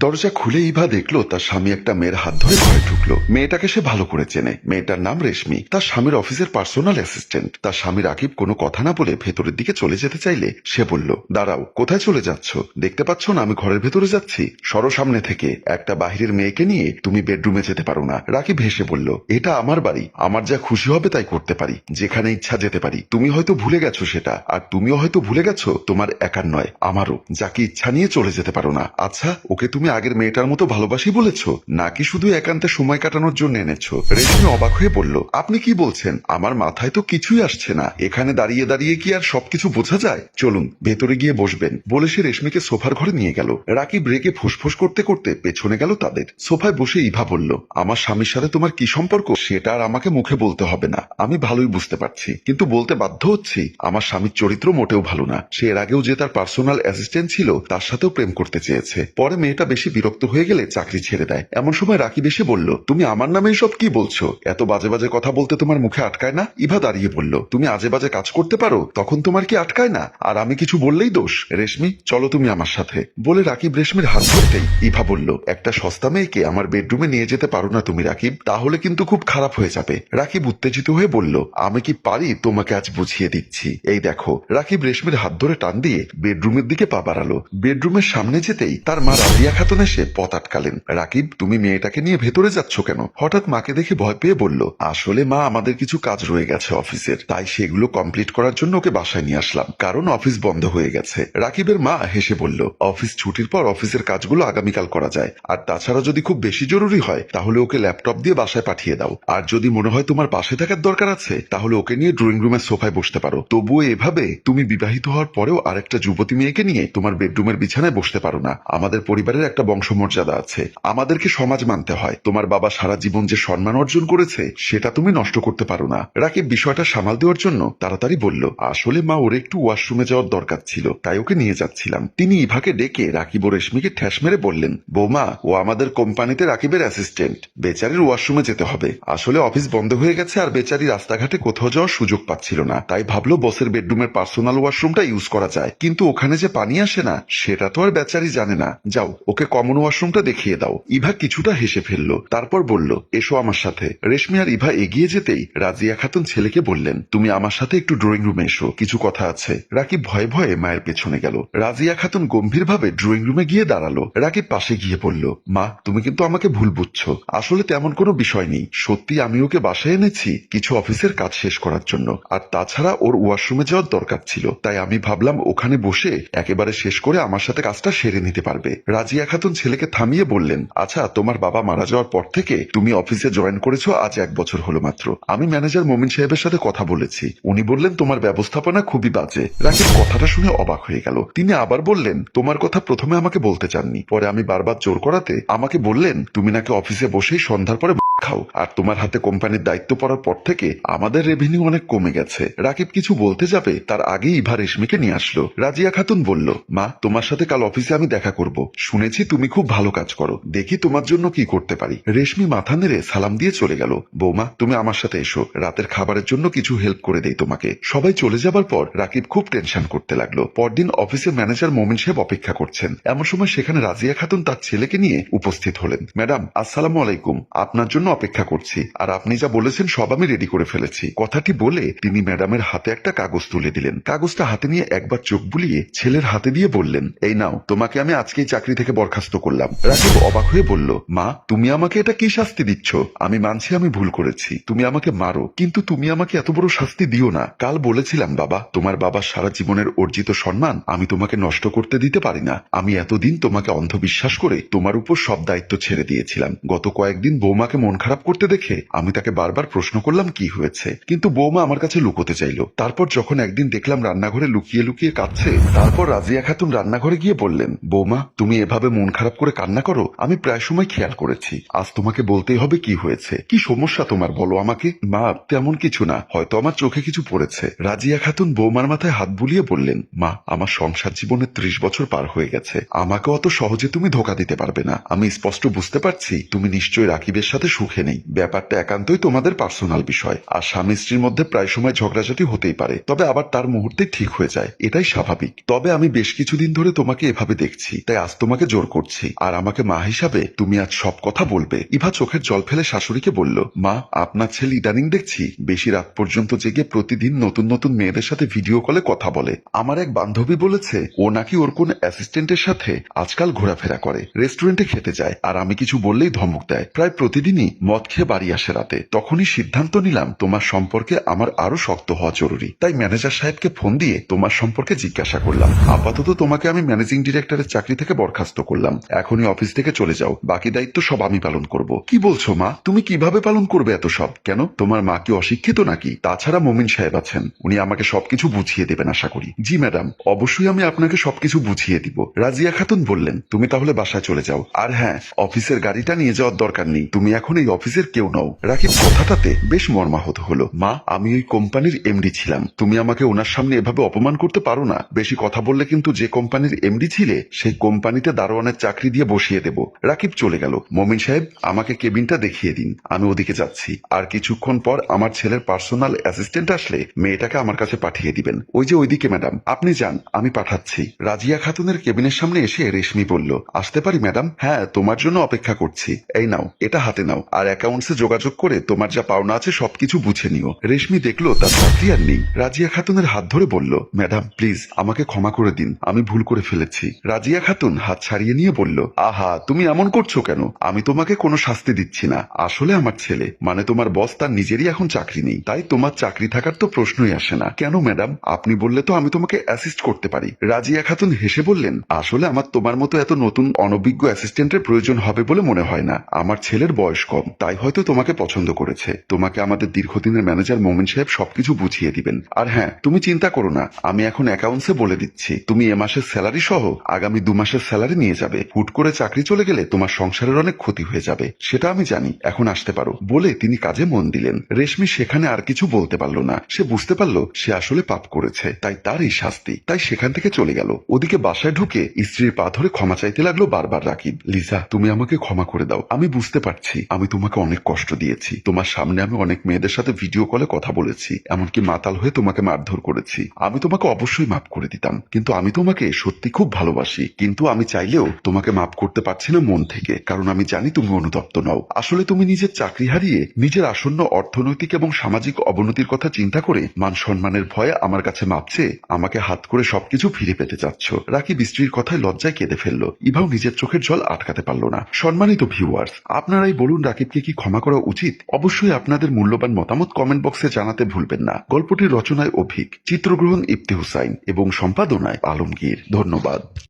দরজা খুলে ইভা দেখল, তার স্বামী একটা মেয়ের হাত ধরে ঘরে ঢুকলো। মেয়েটাকে সে ভালো করে চেনে। মেয়েটার নাম রেশমি। তার স্বামীর অফিসের পার্সোনাল অ্যাসিস্ট্যান্ট। তার স্বামী রাকিব কোনো কথা না বলে ভেতরের দিকে চলে যেতে চাইলে সে বলল, দাঁড়াও, কোথায় চলে যাচ্ছ? দেখতে পাচ্ছ না আমি ঘরের ভেতরে যাচ্ছি? সরো সামনে থেকে। একটা বাহিরের মেয়েকে নিয়ে তুমি বেডরুমে যেতে পারো না। রাকিব হেসে বলল, এটা আমার বাড়ি। আমার যা খুশি হবে তাই করতে পারি। যেখানে ইচ্ছা যেতে পারি। তুমি হয়তো ভুলে গেছো সেটা। আর তুমিও হয়তো ভুলে গেছো, তোমার একার নয়, আমারও। যাকে ইচ্ছা নিয়ে চলে যেতে পারো না। আচ্ছা ওকে তুমি আগের মেয়েটার মতো ভালোবাসি বলেছ? নাকি শুধু একান্তে সময় কাটানোর জন্য এনেছো? রেশমি অবাক হয়ে বলল, আপনি কি বলছেন? আমার মাথায় তো কিছুই আসছে না। এখানে দাঁড়িয়ে দাঁড়িয়ে কি আর সবকিছু বোঝা যায়? চলুন, ভেতরে গিয়ে বসবেন। বলে সে রেশমিকে সোফার ঘরে নিয়ে গেল। রাকিব রেগে ফুসফুস করতে করতে পেছনে গেল তাদের। সোফায় বসে ইভা বলল, আমার স্বামীর সাথে তোমার কি সম্পর্ক? সেটা আর আমাকে মুখে বলতে হবে না। আমি ভালোই বুঝতে পারছি। কিন্তু বলতে বাধ্য হচ্ছি, আমার স্বামীর চরিত্র মোটেও ভালো না। সে এর আগেও যে তার পার্সোনাল অ্যাসিস্ট্যান্ট ছিল, তার সাথেও প্রেম করতে চেয়েছে। পরে মেয়েটা বেশি বিরক্ত হয়ে গেলে চাকরি ছেড়ে দেয়। এমন সময় রাকিব এসে বলল, তুমি আমার নামে সব কি বলছো? এত বাজে বাজে কথা বলতে তোমার মুখে আটকায় না? ইভা দাঁড়িয়ে বলল, তুমি আজে বাজে কাজ করতে পারো, তখন তোমার কি আটকায় না? আর আমি কিছু বললেই দোষ। রেশমি, চলো তুমি আমার সাথে। বলে রাকিব রেশমির হাত ধরতেই ইভা বলল, একটা সস্তা মেয়েকে আমার বেডরুমে নিয়ে যেতে পারো না তুমি, রাকিব। তাহলে কিন্তু খুব খারাপ হয়ে যাবে। রাকিব উত্তেজিত হয়ে বলল, আমি কি পারি? তোমাকে আজ বুঝিয়ে দিচ্ছি। এই দেখো, রাকিব রেশমির হাত ধরে টান দিয়ে বেডরুমের দিকে পা বাড়ালো। বেডরুমের সামনে যেতেই তার মা রাজিয়া খাতুন এসে পথ আটকালেন রাকিব, তুমি মেয়েটাকে নিয়ে ভেতরে যাচ্ছ কেন? হঠাৎ মাকে দেখে ভয় পেয়ে বলল, আসলে মা, আমাদের কিছু কাজ রয়ে গেছে অফিসের। তাই সেগুলো কমপ্লিট করার জন্য ওকে বাসায় নিয়ে আসলাম। কারণ অফিস বন্ধ হয়ে গেছে। রাকিবের মা হেসে বলল, অফিস ছুটির পর অফিসের কাজগুলো আগামীকাল করা যায়। আর তাছাড়া যদি খুব বেশি জরুরি হয়, তাহলে ওকে ল্যাপটপ দিয়ে বাসায় পাঠিয়ে দাও। আর যদি মনে হয় তোমার পাশে থাকার দরকার আছে, তাহলে ওকে নিয়ে ড্রয়িং রুমের সোফায় বসতে পারো। তবুও এভাবে তুমি বিবাহিত হওয়ার পরেও আরেকটা যুবতী মেয়েকে নিয়ে তোমার বেডরুমের বিছানায় বসতে পারো না। আমাদের পরিবারের একটা বংশমর্যাদা আছে। আমাদেরকে সমাজ মানতে হয়। তোমার বাবা সারা জীবন যে সম্মান অর্জন করেছে, সেটা তুমি নষ্ট করতে পারো না। রাকিব বিষয়টা সামাল দেওয়ার জন্য তাড়াতাড়ি বলল, আসলে মা ওর একটু ওয়াশরুমে যাওয়ার দরকার ছিল, তাই ওকে নিয়ে যাচ্ছিলাম। তিনি ইভাকে ডেকে রাকিব ও রেশমিকে ঠ্যাস মেরে বললেন, বৌমা, ও আমাদের কোম্পানিতে রাকিবের অ্যাসিস্ট্যান্ট। বেচারির ওয়াশরুমে যেতে হবে। আসলে অফিস বন্ধ হয়ে গেছে আর বেচারি রাস্তাঘাটে কোথাও যাওয়ার সুযোগ পাচ্ছিল না। তাই ভাবলো বসের বেডরুমের পার্সোনাল ওয়াশরুমটা ইউজ করা যায়। কিন্তু ওখানে যে পানি আসে না, সেটা তো আর বেচারি জানে না। যাও, ওকে কমন ওয়াশরুমটা দেখিয়ে দাও। ইভা কিছুটা হেসে ফেলল, তারপর বলল, এসো আমার সাথে। রেশমি আর ইভা এগিয়ে যেতেই রাজিয়া খাতুন ছেলেকে বললেন, তুমি আমার সাথে একটু ড্রয়িং রুমে এসো, কিছু কথা আছে। রাকিব ভয়ে ভয়ে মায়ের পেছনে গেল। রাজিয়া খাতুন গম্ভীরভাবে ড্রয়িং রুমে গিয়ে দাঁড়াল। রাকিব পাশে গিয়ে বলল, মা, তুমি কিন্তু আমাকে ভুল বুঝছ। আসলে তেমন কোনো বিষয় নেই। সত্যি আমি ওকে বাসায় এনেছি কিছু অফিসের কাজ শেষ করার জন্য। আর তাছাড়া ওর ওয়াশরুমে যাওয়ার দরকার ছিল। তাই আমি ভাবলাম ওখানে বসে একেবারে শেষ করে আমার সাথে কাজটা সেরে নিতে পারবে। রাজিয়া খাতুন ছেলেকে থামিয়ে বললেন আচ্ছা তোমার বাবা মারা যাওয়ার পর থেকে তুমি অফিসে জয়েন করেছ, আজ এক বছর হলো মাত্র। আমি ম্যানেজার মোমিন সাহেবের সাথে কথা বলেছি। উনি বললেন, তোমার ব্যবস্থাপনা খুবই বাজে। রাকিব কথাটা শুনে অবাক হয়ে গেল। তিনি আবার বললেন, তোমার কথা প্রথমে আমাকে বলতে চাননি। পরে আমি বারবার জোর করাতে আমাকে বললেন, তুমি নাকি অফিসে বসেই সন্ধ্যার পরে খাও। আর তোমার হাতে কোম্পানির দায়িত্ব পড়ার পর থেকে আমাদের রেভিনিউ অনেক কমে গেছে। রাকিব কিছু বলতে যাবে, তার আগেই ইভা রেশমিকে নিয়ে আসলো। রাজিয়া খাতুন বলল, মা, তোমার সাথে কাল অফিসে আমি দেখা করব। শুনেছি তুমি খুব ভালো কাজ করো। দেখি তোমার জন্য কি করতে পারি। রেশমি মাথা নেড়ে সালাম দিয়ে চলে গেল। বৌমা, তুমি আমার সাথে এসো। রাতের খাবারের জন্য কিছু হেল্প করে দেই তোমাকে। সবাই চলে যাবার পর রাকিব খুব টেনশন করতে লাগল। পরদিন অফিসের ম্যানেজার মোমিন সাহেব অপেক্ষা করছেন। এমন সময় সেখানে রাজিয়া খাতুন তার ছেলেকে নিয়ে উপস্থিত হলেন। ম্যাডাম, আসসালামু আলাইকুম। আপনার জন্য অপেক্ষা করছি। আর আপনি যা বলেছেন সব আমি রেডি করে ফেলেছি। কথাটি বলে তিনি ম্যাডামের হাতে একটা কাগজ তুলে দিলেন। কাগজটা হাতে নিয়ে একবার চোখ বুলিয়ে ছেলের হাতে দিয়ে বললেন, এই নাও, তোমাকে আমি আজকেই চাকরি থেকে বরখাস্ত করলাম। রাকিব অবাক হয়ে বলল, মা, তুমি আমাকে এটা কি শাস্তি দিচ্ছ? আমি মানছি আমি ভুল করেছি। তুমি আমাকে মারো, কিন্তু তুমি আমাকে এত বড় শাস্তি দিও না। কাল বলেছিলাম, বাবা, তোমার বাবার সারা জীবনের অর্জিত সম্মান আমি তোমাকে নষ্ট করতে দিতে পারি না। আমি এতদিন তোমাকে অন্ধবিশ্বাস করে তোমার উপর সব দায়িত্ব ছেড়ে দিয়েছিলাম। গত কয়েকদিন বৌমাকে মন খারাপ করতে দেখে আমি তাকে বারবার প্রশ্ন করলাম কি হয়েছে। কিন্তু বৌমা আমার কাছে লুকোতে চাইলো। তারপর যখন একদিন দেখলাম রান্নাঘরে লুকিয়ে লুকিয়ে কাঁদছে, তারপর রাজিয়া খাতুন রান্নাঘরে গিয়ে বললেন, বৌমা, তুমি এভাবে মন খারাপ করে কান্না করো, আমি প্রায় সময় খেয়াল করেছি। আজ তোমাকে বলতেই হবে কি হয়েছে। কি সমস্যা তোমার বলো আমাকে? মা, তেমন কিছু না। হয়তো আমার চোখে কিছু পড়েছে। রাজিয়া খাতুন বৌমার মাথায় হাত বুলিয়ে বললেন, মা, আমার সংসার জীবনে ত্রিশ বছর পার হয়ে গেছে। আমাকে অত সহজে তুমি ধোকা দিতে পারবে না। আমি স্পষ্ট বুঝতে পারছি, তুমি নিশ্চয়ই রাকিবের সাথে সুখে মুখে নেই। ব্যাপারটা একান্তই তোমাদের পার্সোনাল বিষয়। আর স্বামী স্ত্রীর মধ্যে প্রায় সময় ঝগড়াঝাটি হতেই পারে। তবে আবার তার মুহূর্তে ঠিক হয়ে যায়। এটাই স্বাভাবিক। তবে আমি বেশ কিছুদিন ধরে তোমাকে এভাবে দেখছি। তাই আজ তোমাকে জোর করছি। আর আমাকে মা হিসাবে তুমি আজ সব কথা বলবে। ইভা চোখের জল ফেলে শাশুড়িকে বলল, মা, আপনার ছেলে ইদানিং দেখছি। বেশি রাত পর্যন্ত জেগে প্রতিদিন নতুন নতুন মেয়েদের সাথে ভিডিও কলে কথা বলে। আমার এক বান্ধবী বলেছে, ও নাকি ওর কোন অ্যাসিস্ট্যান্টের সাথে আজকাল ঘোরাফেরা করে। রেস্টুরেন্টে খেতে যায়। আর আমি কিছু বললেই ধমক দেয়। প্রায় প্রতিদিনই মদ খেয়ে বাড়ি আসে রাতে। তখনই সিদ্ধান্ত নিলাম, তোমার সম্পর্কে আমার আরও শক্ত হওয়া জরুরি। তাই ম্যানেজার সাহেবকে ফোন দিয়ে তোমার সম্পর্কে জিজ্ঞাসা করলাম। আপাতত তোমাকে আমি ম্যানেজিং ডিরেক্টরের চাকরি থেকে বরখাস্ত করলাম। এখনই অফিস থেকে চলে যাও। বাকি দায়িত্ব সব আমি পালন করব। কি বলছো মা? তুমি কীভাবে পালন করবে এত সব? কেন? তোমার মা কি অশিক্ষিত নাকি? তাছাড়া মমিন সাহেব আছেন। উনি আমাকে সবকিছু বুঝিয়ে দেবেন আশা করি। জি ম্যাডাম, অবশ্যই আমি আপনাকে সবকিছু বুঝিয়ে দিব। রাজিয়া খাতুন বললেন, তুমি তাহলে বাসায় চলে যাও। আর হ্যাঁ অফিসের গাড়িটা নিয়ে যাওয়ার দরকার নেই। তুমি এখন এই অফিসের কেউ নও। রাকিব কথাটাতে বেশ মর্মাহত হলো। মা, আমি ওই কোম্পানির এমডি ছিলাম। তুমি আমাকে ওনার সামনে এভাবে অপমান করতে পারো না। বেশি কথা বললে কিন্তু যে কোম্পানির এমডি ছিলে, সেই কোম্পানিতে দারোয়ানের চাকরি দিয়ে বসিয়ে দেব। রাকিব চলে গেল। মমিন সাহেব, আমাকে কেবিনটা দেখিয়ে দিন। আমি ওদিকে যাচ্ছি। আর কিছুক্ষণ পর আমার ছেলের পার্সোনাল অ্যাসিস্ট্যান্ট আসলে মেয়েটাকে আমার কাছে পাঠিয়ে দিবেন। ওই যে ওইদিকে, ম্যাডাম। আপনি যান, আমি পাঠাচ্ছি। রাজিয়া খাতুনের কেবিনের সামনে এসে রেশমি বলল, আসতে পারি, ম্যাডাম? হ্যাঁ তোমার জন্য অপেক্ষা করছি। এই নাও, এটা হাতে নাও। আর অ্যাকাউন্টসে যোগাযোগ করে তোমার যা পাওনা আছে সবকিছু বুঝে নিও। রেশমি দেখল, তার চাকরি আর নেই। রাজিয়া খাতুনের হাত ধরে বলল, ম্যাডাম প্লিজ আমাকে ক্ষমা করে দিন। আমি ভুল করে ফেলেছি। রাজিয়া খাতুন হাত ছাড়িয়ে নিয়ে বলল, আহা, তুমি এমন করছ কেন? আমি তোমাকে কোনো শাস্তি দিচ্ছি না। আসলে আমার ছেলে মানে তোমার বস তার নিজেরই এখন চাকরি নেই। তাই তোমার চাকরি থাকার তো প্রশ্নই আসে না। কেন, ম্যাডাম? আপনি বললে তো আমি তোমাকে অ্যাসিস্ট করতে পারি। রাজিয়া খাতুন হেসে বললেন, আসলে আমার তোমার মতো এত নতুন অনভিজ্ঞ অ্যাসিস্ট্যান্টের প্রয়োজন হবে বলে মনে হয় না। আমার ছেলের বয়স কম তাই হয়তো তোমাকে পছন্দ করেছে। তোমাকে আমাদের দীর্ঘদিনের ম্যানেজার মোমেন সাহেব সবকিছু বুঝিয়ে দিবেন। আর হ্যাঁ তুমি চিন্তা করো না, আমি এখন অ্যাকাউন্টসে বলে দিচ্ছি। তুমি এ মাসের স্যালারি সহ আগামী দু মাসের স্যালারি নিয়ে যাবে। হুট করে চাকরি চলে গেলে তোমার সংসারের অনেক ক্ষতি হয়ে যাবে। সেটা আমি জানি, এখন আসতে পারো। বলে তিনি কাজে মন দিলেন। রেশমি সেখানে আর কিছু বলতে পারল না। সে বুঝতে পারল, সে আসলে পাপ করেছে। তাই তার এই শাস্তি। তাই সেখান থেকে চলে গেল। ওদিকে বাসায় ঢুকে স্ত্রীর পা ধরে ক্ষমা চাইতে লাগল বারবার রাকিব। লিজা, তুমি আমাকে ক্ষমা করে দাও। আমি বুঝতে পারছি। আমি তোমাকে অনেক কষ্ট দিয়েছি। তোমার সামনে আমি অনেক মেয়েদের সাথে ভিডিও কলে কথা বলেছি। এমনকি মাতাল হয়ে তোমাকে মারধর করেছি। আমি তোমাকে অবশ্যই মাফ করে দিতাম। কিন্তু আমি তোমাকে সত্যি খুব ভালোবাসি। কিন্তু আমি চাইলেও তোমাকে মাফ করতে পারছি না মন থেকে। কারণ আমি জানি তুমি অনুতপ্ত নও। আসলে তুমি নিজের চাকরি হারিয়ে নিজের আসন্ন অর্থনৈতিক এবং সামাজিক অবনতির কথা চিন্তা করে মান সম্মানের ভয়ে আমার কাছে মাপছে, আমাকে হাত করে সবকিছু ফিরে পেতে চাচ্ছ। রাকিব স্ত্রীর কথায় লজ্জায় কেঁদে ফেলল। ইভাও নিজের চোখের জল আটকাতে পারল না। সম্মানিত ভিউয়ার্স আপনারাই বলুন রাকিবকে কি ক্ষমা করা উচিত? অবশ্যই আপনাদের মূল্যবান মতামত কমেন্ট বক্সে জানাতে ভুলবেন না। গল্পটির রচনায় অভিক, চিত্রগ্রহণ ইফতি হুসাইন এবং সম্পাদনায় আলমগীর। ধন্যবাদ।